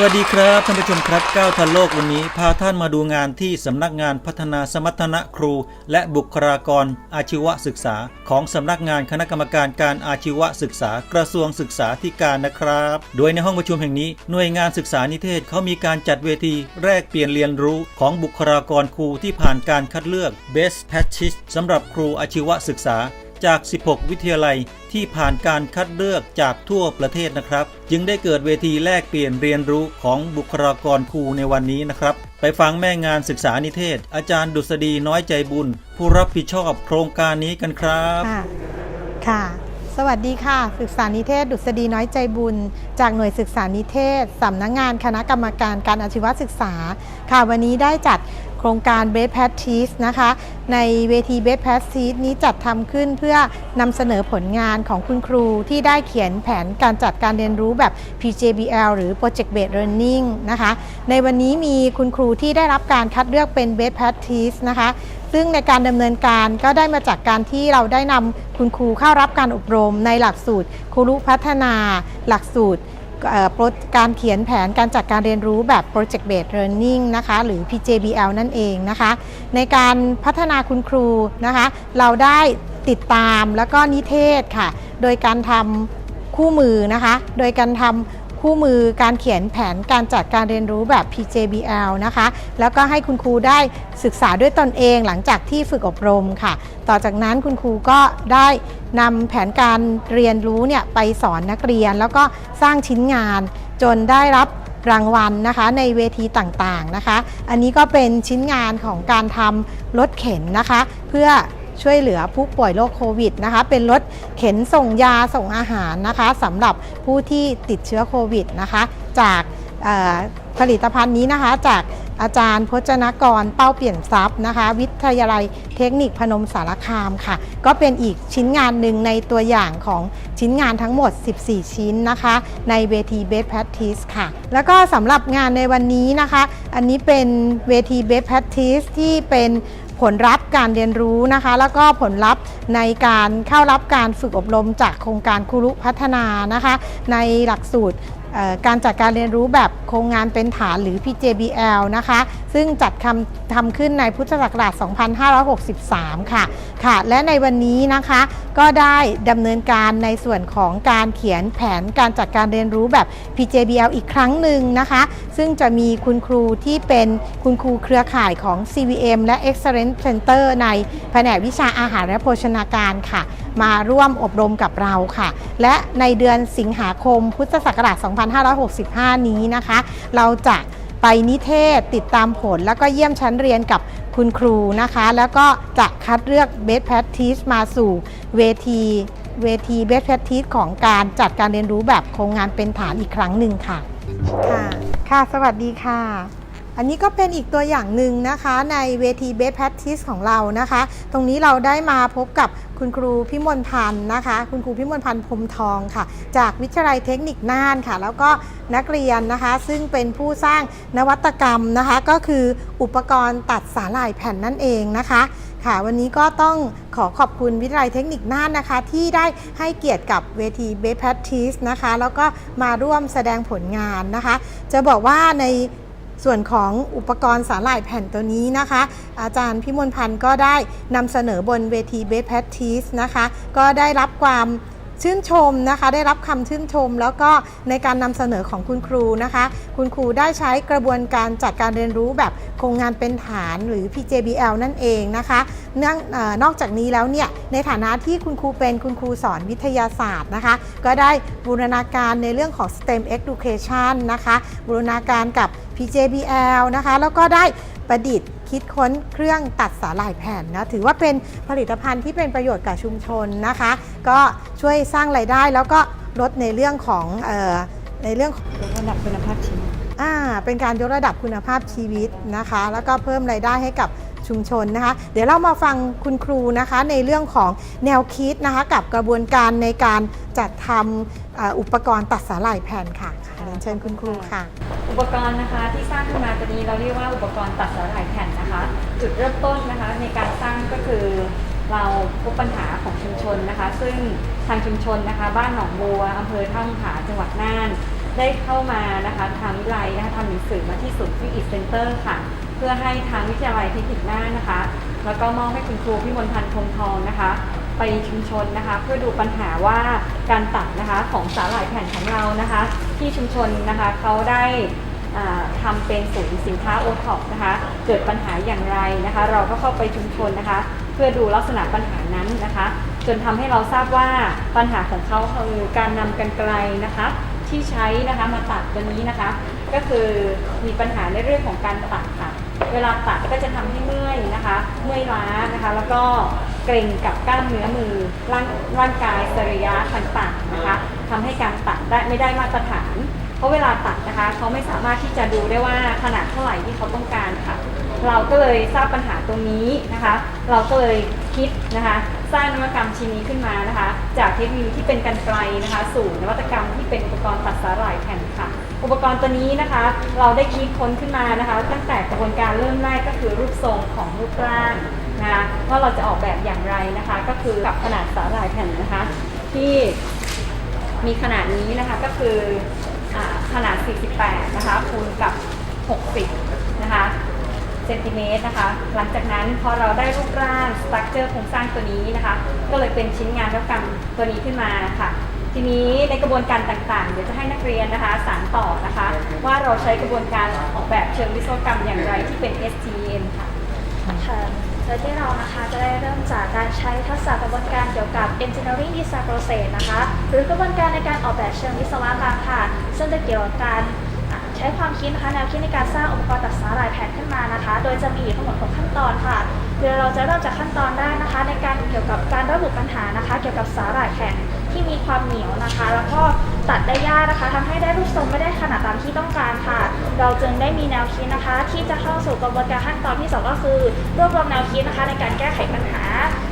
สวัสดีครับท่านผู้ชมครับก้าวทันโลกวันนี้ พาท่านมาดูงานที่สำนักงานพัฒนาสมรรถนะครู และบุคลากรอาชีวศึกษา ของสำนักงานคณะกรรมการการอาชีวศึกษากระทรวงศึกษาธิการนะครับ โดยในห้องประชุมแห่งนี้หน่วยงานศึกษานิเทศเขามีการจัดเวทีแลกเปลี่ยนเรียนรู้ของบุคลากรครูที่ผ่านการคัดเลือก Best Practice สำหรับครูอาชีวศึกษา จาก 16 วิทยาลัยที่ผ่านการคัดเลือกจากทั่วประเทศนะครับ จึงได้เกิดเวทีแลกเปลี่ยนเรียนรู้ของบุคลากรครูในวันนี้นะครับ ไปฟังแม่งานศึกษานิเทศ อาจารย์ดุษฎีน้อยใจบุญ ผู้รับผิดชอบโครงการนี้กันครับค่ะค่ะสวัสดีค่ะ ศึกษานิเทศ ดุษฎีน้อยใจบุญ จากหน่วยศึกษานิเทศสำนักงงานคณะกรรมการการอาชีวศึกษา ค่ะวันนี้ได้จัด โครงการ Best Practice นะคะ ในเวที Best Practice นี้จัดทำขึ้นเพื่อนำเสนอผลงานของคุณครูที่ได้เขียนแผนการจัดการเรียนรู้แบบ PJBL หรือ Project Based Learning นะคะ ในวันนี้มีคุณครูที่ได้รับการคัดเลือกเป็น Best Practice นะคะ ซึ่งในการดำเนินการก็ได้มาจากการที่เราได้นำคุณครูเข้ารับการอบรมในหลักสูตรครูพัฒนา หลักสูตร การเขียนแผนการจัดการเรียนรู้แบบ Project Based Learning นะคะ หรือ PJBL นั่นเองนะคะ ในการพัฒนาคุณครูนะคะ เราได้ติดตามแล้วก็นิเทศค่ะ โดยการทำคู่มือนะคะ โดยการทำ คู่มือการเขียนแผนการจัดการเรียนรู้แบบ PJBL นะคะ แล้วก็ให้คุณครูได้ศึกษาด้วยตนเองหลังจากที่ฝึกอบรมค่ะ ต่อจากนั้นคุณครูก็ได้นำแผนการเรียนรู้เนี่ยไปสอนนักเรียน แล้วก็สร้างชิ้นงานจนได้รับรางวัลนะคะในเวทีต่างๆนะคะ อันนี้ก็เป็นชิ้นงานของการทำรถเข็นนะคะ เพื่อ ช่วยเหลือผู้ป่วยโรคโควิดนะคะ เป็นรถเข็นส่งยาส่งอาหารนะคะสำหรับผู้ที่ติดเชื้อโควิดนะคะ จากผลิตภัณฑ์นี้นะคะจากอาจารย์พจนกรเป้าเปลี่ยนทรัพย์นะคะ วิทยาลัยเทคนิคพนมสารคามค่ะ ก็เป็นอีกชิ้นงานหนึ่งในตัวอย่างของชิ้นงานทั้งหมด 14 ชิ้นนะคะ ในเวที Best Practice ค่ะ แล้วก็สำหรับงานในวันนี้นะคะ อันนี้เป็นเวที Best Practice ที่เป็น ผลลัพธ์การเรียนรู้นะคะ แล้วก็ผลลัพธ์ในการเข้ารับการฝึกอบรมจากโครงการครูรุพัฒนานะคะ ในหลักสูตรการจัดการเรียนรู้แบบโครงงานเป็นฐานหรือ PJBL นะคะ ซึ่งจัดทำทำขึ้นในพุทธศักราช 2563 ค่ะ ค่ะ และในวันนี้นะคะ ก็ได้ดำเนินการในส่วนของการเขียนแผนการจัดการเรียนรู้แบบ PJBL อีกครั้งหนึ่งนะคะ ซึ่งจะมีคุณครูที่เป็นคุณครูเครือข่ายของ CVM และ Excellence Center ในแผนกวิชาอาหารและโภชนาการค่ะ มาร่วมอบรมกับเราค่ะ และในเดือนสิงหาคมพุทธศักราช 2565 นี้นะคะ เราจะไปนิเทศติดตามผล แล้วก็เยี่ยมชั้นเรียนกับคุณครูนะคะ แล้วก็จะคัดเลือก Best Practice มาสู่เวทีเวที Best Practice ของการจัดการเรียนรู้แบบโครงงานเป็นฐานอีกครั้งหนึ่งค่ะ ค่ะ ค่ะ สวัสดีค่ะ อันนี้ก็เป็นอีกตัวอย่างหนึ่งนะคะในเวที Best Practice ของเรานะคะ ตรงนี้เราได้มาพบกับคุณครูพิมลพันธ์นะคะ คุณครูพิมลพันธ์พรมทองค่ะ จากวิทยาลัยเทคนิคน่านค่ะ แล้วก็นักเรียนนะคะ ซึ่งเป็นผู้สร้างนวัตกรรมนะคะ ก็คืออุปกรณ์ตัดสาหร่ายแผ่นนั่นเองนะคะค่ะ วันนี้ก็ต้องขอขอบคุณวิทยาลัยเทคนิคน่านนะคะ ที่ได้ให้เกียรติกับเวที Best Practice นะคะ แล้วก็มาร่วมแสดงผลงานนะคะ จะบอกว่าใน ส่วนของอุปกรณ์สาหร่ายแผ่นตัวนี้นะคะ อาจารย์พิมลพันธ์ก็ได้นำเสนอบนเวทีเบสแพททีสนะคะ ก็ได้รับความ ชื่นชมนะคะ ได้รับคำชื่นชม แล้วก็ในการนำเสนอของคุณครูนะคะ คุณครูได้ใช้กระบวนการจัดการเรียนรู้แบบโครงงานเป็นฐานหรือ PJBL นั่นเองนะคะเนื่องนอกจากนี้แล้วเนี่ยในฐานะที่คุณครูเป็นคุณครูสอนวิทยาศาสตร์นะคะ ก็ได้บูรณาการในเรื่องของ STEM Education นะคะบูรณาการกับ PJBL นะคะ แล้วก็ได้ประดิษฐ์ คิดค้นเครื่องตัดสาหร่ายแผ่นนะถือว่าเป็นผลิตภัณฑ์ที่เป็นประโยชน์กับชุมชนนะคะ ก็ช่วยสร้างไรายได้แล้วก็ลดในเรื่องของเออในเรื่องของยกระดับคุณภาพชีวิตอ่าเป็นการยกระดับคุณภาพชีวิตนะคะ แล้วก็เพิ่มรายได้ให้กับชุมชนนะคะ เดี๋ยวเรามาฟังคุณครูนะคะในเรื่องของแนวคิดนะคะ กับกระบวนการในการจัดทำเอ่ออุปกรณ์ตัดสาหร่ายแผ่นค่ะเรียนเชิญคุณครูค่ะ อุปกรณ์นะคะที่สร้างขึ้นมาตัวนี้เราเรียกว่าอุปกรณ์ตัดสาหร่ายแผ่นนะคะ จุดเริ่มต้นนะคะในการสร้างก็คือเราพบปัญหาของชุมชนนะคะ ซึ่งทางชุมชนนะคะ บ้านหนองบัวอำเภอท่าผาจังหวัดน่าน ได้เข้ามานะคะทางวิทยาลัยนะคะทำหนังสือมาที่ศูนย์ฟิอิสเซ็นเตอร์ค่ะ เพื่อให้ทางวิทยาลัยเทคนิคน่านนะคะ แล้วก็มอบให้คุณครูพี่มนต์พันธ์คงทองนะคะ ไปชุมชนนะคะ เพื่อดูปัญหาว่า การตัดนะคะของสาหร่ายแผ่นของเรานะคะ ที่ชุมชนนะคะเขาได้อ่าทำเป็นศูนย์สินค้าโอท็อปนะคะ เกิดปัญหาอย่างไรนะคะ เราก็เข้าไปชุมชนนะคะ เพื่อดูลักษณะปัญหานั้นนะคะ จนทำให้เราทราบว่าปัญหาของเขาคือการนำกันไกลนะคะ ที่ใช้นะคะมาตัดตัวนี้นะคะ ก็คือมีปัญหาในเรื่องของการตัดค่ะ เวลาตัดก็จะทำให้เมื่อยนะคะ เมื่อยล้านะคะ แล้วก็ เกร็งกับกล้ามเนื้อมือร่างร่างกายสรีระต่างๆนะคะทำให้การตัดได้ไม่ได้มาตรฐาน เพราะเวลาตัดนะคะเขาไม่สามารถที่จะดูได้ว่าขนาดเท่าไหร่ที่เขาต้องการค่ะ เราก็เลยทราบปัญหาตรงนี้นะคะ เราก็เลยคิดนะคะ สร้างนวัตกรรมชิ้นนี้ขึ้นมานะคะ จากเทคโนโลยีที่เป็นกันไกลนะคะ สู่นวัตกรรมที่เป็นอุปกรณ์ตัดสาหร่ายแผ่นค่ะอุปกรณ์ตัวนี้นะคะ เราได้คิดค้นขึ้นมานะคะ ตั้งแต่กระบวนการเริ่มแรกก็คือรูปทรงของรูปร่าง นะคะว่าเราจะออกแบบอย่างไรนะคะ ก็คือกับขนาดสาหร่ายแผ่นนะคะ ที่มีขนาดนี้นะคะก็คืออขนาด 48 นะคะคูณกับ 60 นะคะเซนติเมตรนะคะ หลังจากนั้นพอเราได้รูปร่างสตรัคเจอร์โครงสร้างตัวนี้นะคะ ก็เลยเป็นชิ้นงานวัตกรรมตัวนี้ขึ้นมาค่ะทีนี้ในกระบวนการต่างๆ เดี๋ยวจะให้นักเรียนนะคะสานต่อนะคะ ว่าเราใช้กระบวนการออกแบบเชิงวิศวกรรมอย่างไรที่เป็น STM ค่ะค่ะ โดยที่เรานะคะจะได้เริ่มจากการใช้ทักษะกระบวนการเกี่ยวกับ engineering design process นะคะ หรือกระบวนการในการออกแบบเชิงวิศวกรรมค่ะ ซึ่งจะเกี่ยวกับการใช้ความคิดนะคะแนวคิดในการสร้างอุปกรณ์ตัดสาหร่ายแผ่นขึ้นมานะคะ โดยจะมีอยู่ทั้งหมด6ขั้นตอนค่ะโดยเราจะเริ่มจากขั้นตอนแรกนะคะ ในการเกี่ยวกับการระบุปัญหานะคะ เกี่ยวกับสาหร่ายแผ่นที่มีความเหนียวนะคะ แล้วก็ตัดได้ยากนะคะทำให้ได้รูปทรงไม่ได้ขนาดตามที่ต้องการค่ะ เราจึงได้มีแนวคิดนะคะ ที่จะเข้าสู่กระบวนการขั้นตอนที่สองก็คือ รวบรวมแนวคิดนะคะ ในการแก้ไขปัญหา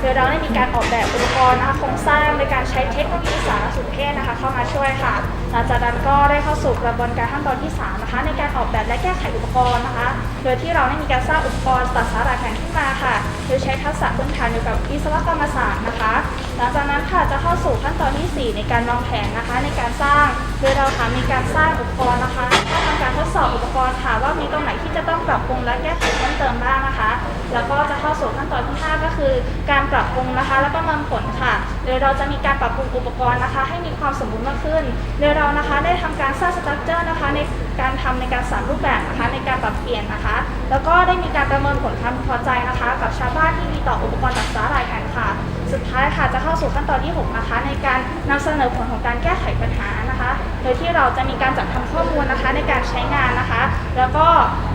โดยเราได้มีการออกแบบอุปกรณ์นะคะโครงสร้างในการใช้เทคโนโลยีสารสนเทศนะคะ เข้ามาช่วยค่ะ หลังจากนั้นก็ได้เข้าสู่กระบวนการขั้นตอนที่3นะคะในการออกแบบและแก้ไขอุปกรณ์นะคะ โดยที่เราได้มีการสร้างอุปกรณ์ตัดสาร่ายแผ่นขึ้นมาค่ะโดยใช้ทักษะพื้นฐานเกี่ยวกับวิศวกรรมศาสตร์นะคะ หลังจากนั้นค่ะจะเข้าสู่ขั้นตอนที่ 4 ในการวางแผนนะคะ ในการสร้างโดยเราค่ะมีการสร้างอุปกรณ์นะคะก็ทำการทดสอบอุปกรณ์ค่ะว่ามีตรงไหนที่จะต้องปรับปรุงและแก้ไขเพิ่มเติมบ้างนะคะ แล้วก็จะเข้าสู่ขั้นตอนที่ 5 ก็คือ การปรับปรุงนะคะ แล้วก็นำผลค่ะ โดยเราจะมีการปรับปรุงอุปกรณ์นะคะ ให้มีความสมบูรณ์มากขึ้นโดยเรานะคะได้ทำการสร้างสตรัคเจอร์นะคะในการทำในการสามรูปแบบนะคะในการปรับเปลี่ยนนะคะ แล้วก็ได้มีการประเมินผลความพอใจนะคะ กับชาวบ้านที่มีต่ออุปกรณ์ตัดสาหร่ายแผ่นค่ะ สุดท้ายค่ะจะเข้าสู่ขั้นตอนที่ 6 นะคะ ในการนำเสนอผลของการแก้ไขปัญหานะคะ โดยที่เราจะมีการจัดทำข้อมูลนะคะในการใช้งานนะคะ แล้วก็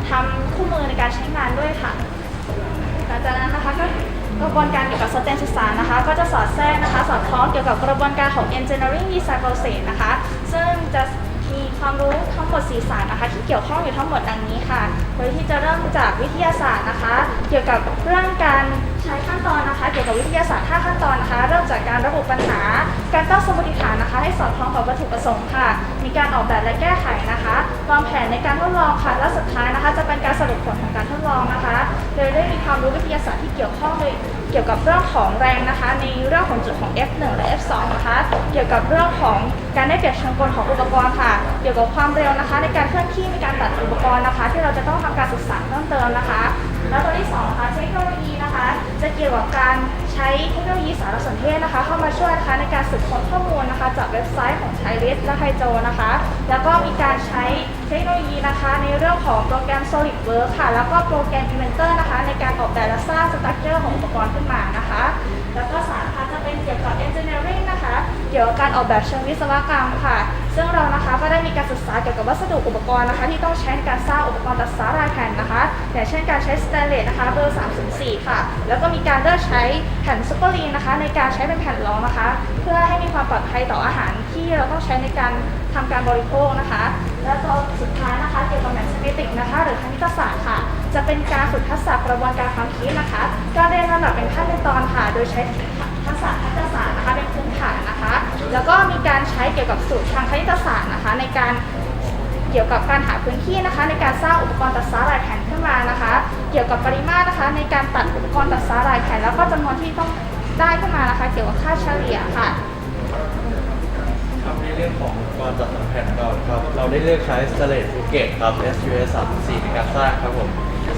ทำคู่มือในการใช้งานด้วยค่ะหลังจากนั้นนะคะก็กระบวนการเกี่ยวกับสเตนศึกษานะคะ ก็จะสอดแทรกนะคะ สอดคล้องเกี่ยวกับกระบวนการของ engineering design process นะคะ ซึ่งจะมีความรู้ทั้งหมด 4 ศาสตร์นะคะ ที่เกี่ยวข้องอยู่ทั้งหมดดังนี้ค่ะ โดยที่จะเริ่มจากวิทยาศาสตร์นะคะ เกี่ยวกับเรื่องการใช้ขั้นตอนนะคะ เกี่ยวกับวิทยาศาสตร์ 5 ขั้นตอนนะคะ เริ่มจากการระบุปัญหา การตั้งสมมติฐานนะคะ ให้สอดคล้องกับวัตถุประสงค์ค่ะ มีการออกแบบและแก้ไขนะคะ วางแผนในการทดลองค่ะ และสุดท้ายนะคะ จะเป็นการสรุปผลของการทดลองนะคะ โดยได้มีความรู้วิทยาศาสตร์ที่เกี่ยวข้องโดยเกี่ยวกับเรื่องของแรงนะคะ ในเรื่องของจุดของ F1 และ F2 นะคะ เกี่ยวกับเรื่องของการได้เปรียบเชิงกลของอุปกรณ์ค่ะ เกี่ยวกับความเร็วนะคะ ในการเคลื่อนที่ในการตัดอุปกรณ์นะคะ ที่เราจะต้องทำการศึกษาเพิ่มเติมนะคะ แล้วตัวที่สองนะคะเทคโนโลยีนะคะ จะเกี่ยวกับการใช้เทคโนโลยีสารสนเทศนะคะ เข้ามาช่วยนะคะในการสืบค้นข้อมูลนะคะ จากเว็บไซต์ของไทยริสและไฮโจนะคะ แล้วก็มีการใช้ เทคโนโลยีนะคะในเรื่องของโปรแกรม SolidWorks ค่ะ แล้วก็โปรแกรม Inventor นะคะ ในการออกแบบและสร้างสตรัคเจอร์ของอุปกรณ์ขึ้นมานะคะ แล้วก็สามนะคะจะเป็นเกี่ยวกับ Engineering นะคะ เกี่ยวกับการออกแบบเชิงวิศวกรรมค่ะ ซึ่งเรานะคะก็ได้มีการศึกษาเกี่ยวกับวัสดุอุปกรณ์นะคะ ที่ต้องใช้ในการสร้างอุปกรณ์ตัดสารายแผ่นนะคะอย่างเช่นการใช้สแตนเลสนะคะเบอร์304 ค่ะ แล้วก็มีการเลือกใช้แผ่นซุปเปอร์ลีนนะคะ ในการใช้เป็นแผ่นรองนะคะ เพื่อให้มีความปลอดภัยต่ออาหารที่เราต้องใช้ในการทำการบริโภคนะคะ และตัวสุดท้ายนะคะเกี่ยวกับแมทเมติกนะคะ หรือคณิตศาสตร์ค่ะ จะเป็นการฝึกทักษะกระบวนการความคิดนะคะก็เรียนลำดับเป็นขั้นเป็นตอนค่ะ โดยใช้ทักษะคณิตศาสตร์นะคะเป็นพื้นฐานนะคะ แล้วก็มีการใช้เกี่ยวกับสูตรทางคณิตศาสตร์นะคะ ในการเกี่ยวกับการหาพื้นที่นะคะ ในการสร้างอุปกรณ์ตัดสาหร่ายแผ่นขึ้นมานะคะ เกี่ยวกับปริมาตรนะคะ ในการตัดอุปกรณ์ตัดสาหร่ายแผ่นแล้วก็จำนวนที่ต้องได้ขึ้นมานะคะ เกี่ยวกับค่าเฉลี่ยค่ะ เรื่องของอุปกรจัดทำแผ่นของเราครับเราได้เลือกใช้สเลตฟูเกตครับ SUS 34ในการสร้างครับผม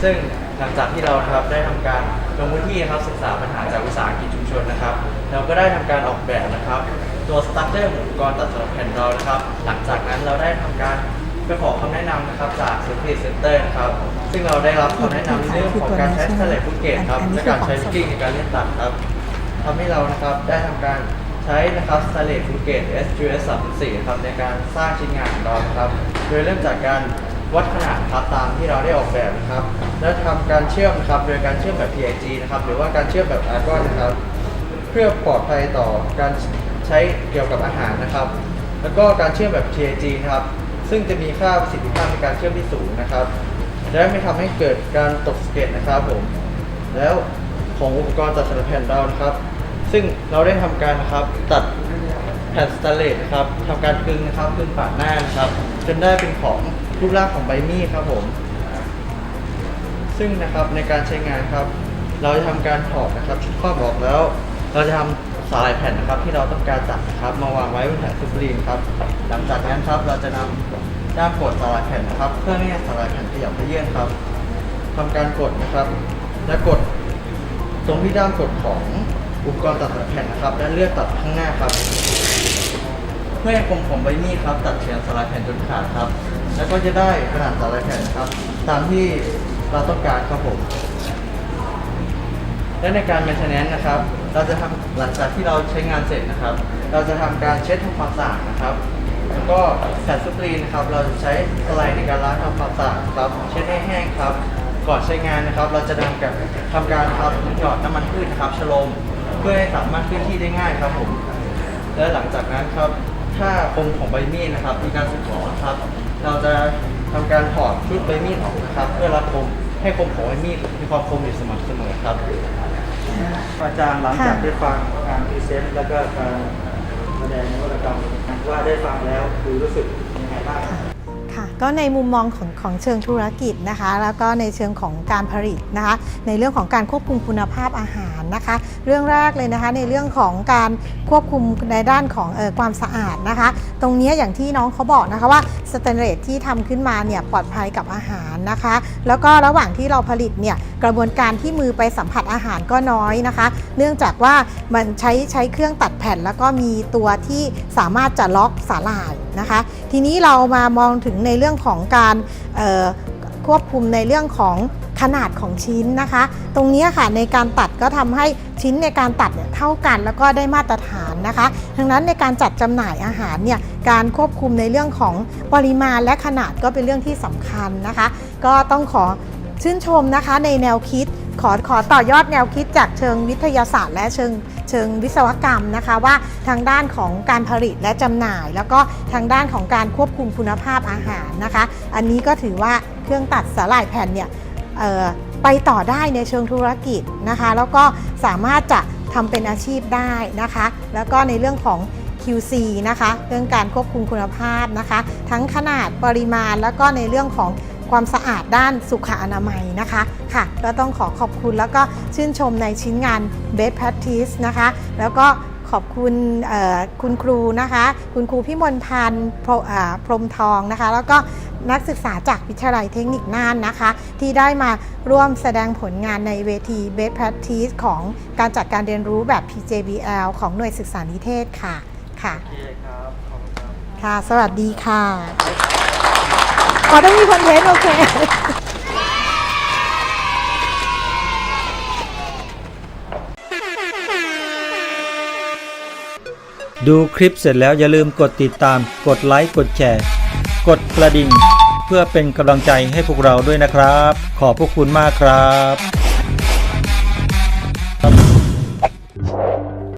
ซึ่งหลังจากที่เราครับได้ทำการลงพื้นที่ครับศึกษาปัญหาจากวิสาหกิจชุมชนนะครับ เราก็ได้ทำการออกแบบนะครับ ตัวสตั๊กเจอร์อุปกรณ์ตัดสลักแผ่นเรานะครับ หลังจากนั้นเราได้ทำการไปขอคำแนะนำนะครับจาก Safety Center นะครับ ซึ่งเราได้รับคำแนะนำเรื่องของการใช้สเลตฟูเกตครับอันนี้และการใช้สกิ้งในการเล่นตัดครับทำให้เรานะครับได้ทำการ ใช้นะครับสเลตฟูเกต SGS 34ครับในการสร้างชิ้นงานของเรานะครับ โดยเริ่มจากการวัดขนาดครับตามที่เราได้ออกแบบนะครับ และทำการเชื่อมนะครับโดยการเชื่อมแบบ PIG นะครับหรือว่าการเชื่อมแบบ Argon นะครับ เพื่อปลอดภัยต่อการใช้เกี่ยวกับอาหารนะครับ แล้วก็การเชื่อมแบบ TAG นะครับ ซึ่งจะมีค่าประสิทธิภาพในการเชื่อมที่สูงนะครับ และไม่ทำให้เกิดการตกสะเก็ตนะครับผม แล้วของอุปกรณ์ตัดสลักแผ่นเรานะครับ ซึ่งเราได้ทำการนะครับตัดแผ่นสแตนเลสนะครับทำการกึงนะครับกึงปาดหน้านะครับ จนได้เป็นของรูปร่างของใบมีดครับผม ซึ่งนะครับในการใช้งานครับ เราจะทำการถอดนะครับชุดครอบออกแล้ว เราจะทำสายแผ่นนะครับ ที่เราต้องการตัดนะครับ มาวางไว้บนแผ่นซูเปอร์ลีนครับหลังจากนั้นครับเราจะนำด้ามกดสลายแผ่นนะครับ เพื่อไม่ให้สลายแผ่นขยับขยื่นครับทำการกดนะครับ และกดตรงที่ด้ามกดของ อุปกรณ์ตัดแผ่นนะครับ และเลือกตัดข้างหน้าครับ เพื่อให้คมของใบมีดครับ ตัดเฉียงสลายแผ่นจนขาดครับ แล้วก็จะได้ขนาดสลายแผ่นครับ ตามที่เราต้องการครับผมและในการ maintenance นะครับ เราจะทำหลังจากที่เราใช้งานเสร็จนะครับ เราจะทำการเช็ดทำความสะอาดนะครับ แล้วก็แผ่นสกรีนนะครับ เราจะใช้สไลด์ในการล้างทำความสะอาดครับ เช็ดให้แห้งครับ ก่อนใช้งานนะครับ เราจะทำการทำการครับหยอดน้ำมันพืชนะครับชโลม เพื่อให้สามารถเคลื่อนที่ได้ง่ายครับผม และหลังจากนั้นครับถ้าคมของใบมีดนะครับมีการสึกหรอนะครับ เราจะทำการถอดชุดใบมีดออกนะครับ เพื่อรับคมให้คมของใบมีดมีความคมอยู่สม่ำเสมอครับ อาจารย์หลังจากได้ฟังการพรีเซนต์แล้วก็การแสดงนวัตกรรมว่าได้ฟังแล้วคือรู้สึกยังไงบ้าง ก็ในมุมมองของของเชิงธุรกิจนะคะ แล้วก็ในเชิงของการผลิตนะคะ ในเรื่องของการควบคุมคุณภาพอาหารนะคะ เรื่องแรกเลยนะคะในเรื่องของการควบคุมในด้านของออความสะอาดนะคะ ตรงนี้อย่างที่น้องเขาบอกนะคะว่าสแตนเลสที่ทำขึ้นมาเนี่ยปลอดภัยกับอาหารนะคะ แล้วก็ระหว่างที่เราผลิตเนี่ยกระบวนการที่มือไปสัมผัสอาหารก็น้อยนะคะ เนื่องจากว่ามันใช้ใช้เครื่องตัดแผ่น แล้วก็มีตัวที่สามารถจะล็อกสาหร่าย นะคะ ทีนี้เรามามองถึงในเรื่องของการควบคุมในเรื่องของขนาดของชิ้นนะคะ ตรงนี้ค่ะในการตัดก็ทำให้ชิ้นในการตัดเนี่ยเท่ากันแล้วก็ได้มาตรฐานนะคะดังนั้นในการจัดจำหน่ายอาหารเนี่ยการควบคุมในเรื่องของปริมาณและขนาดก็เป็นเรื่องที่สำคัญนะคะ ก็ต้องขอชื่นชมนะคะในแนวคิดขอขอต่อยอดแนวคิดจากเชิงวิทยาศาสตร์ และเชิงเชิงวิศวกรรมนะคะ ว่าทางด้านของการผลิตและจำหน่าย แล้วก็ทางด้านของการควบคุมคุณภาพอาหารนะคะ อันนี้ก็ถือว่าเครื่องตัดสาหร่ายแผ่นเนี่ยไปต่อได้ในเชิงธุรกิจนะคะ แล้วก็สามารถจะทำเป็นอาชีพได้นะคะ แล้วก็ในเรื่องของ QC นะคะ เรื่องการควบคุมคุณภาพนะคะ ทั้งขนาดปริมาณแล้วก็ในเรื่องของ ความสะอาดด้านสุขอนามัยนะคะค่ะ ก็ต้องขอขอบคุณแล้วก็ชื่นชมในชิ้นงาน Best Practice นะคะ แล้วก็ขอบคุณเอ่อคุณครูนะคะ คุณครูพิมลพันธ์พรอ่าพรหมทองนะคะ แล้วก็นักศึกษาจากวิทยาลัยเทคนิคน่านนะคะ ที่ได้มาร่วมแสดงผลงานในเวที Best Practice ของการจัดการเรียนรู้แบบ PJBL ของหน่วยศึกษานิเทศค่ะค่ะโอเคครับขอบคุณครับค่ะ สวัสดีค่ะ ขอต้องมีคอนเทนต์โอเค ดูคลิปเสร็จแล้วอย่าลืมกดติดตาม กดไลค์ กดแชร์ กดกระดิ่ง เพื่อเป็นกำลังใจให้พวกเราด้วยนะครับ ขอบพระคุณมากครับ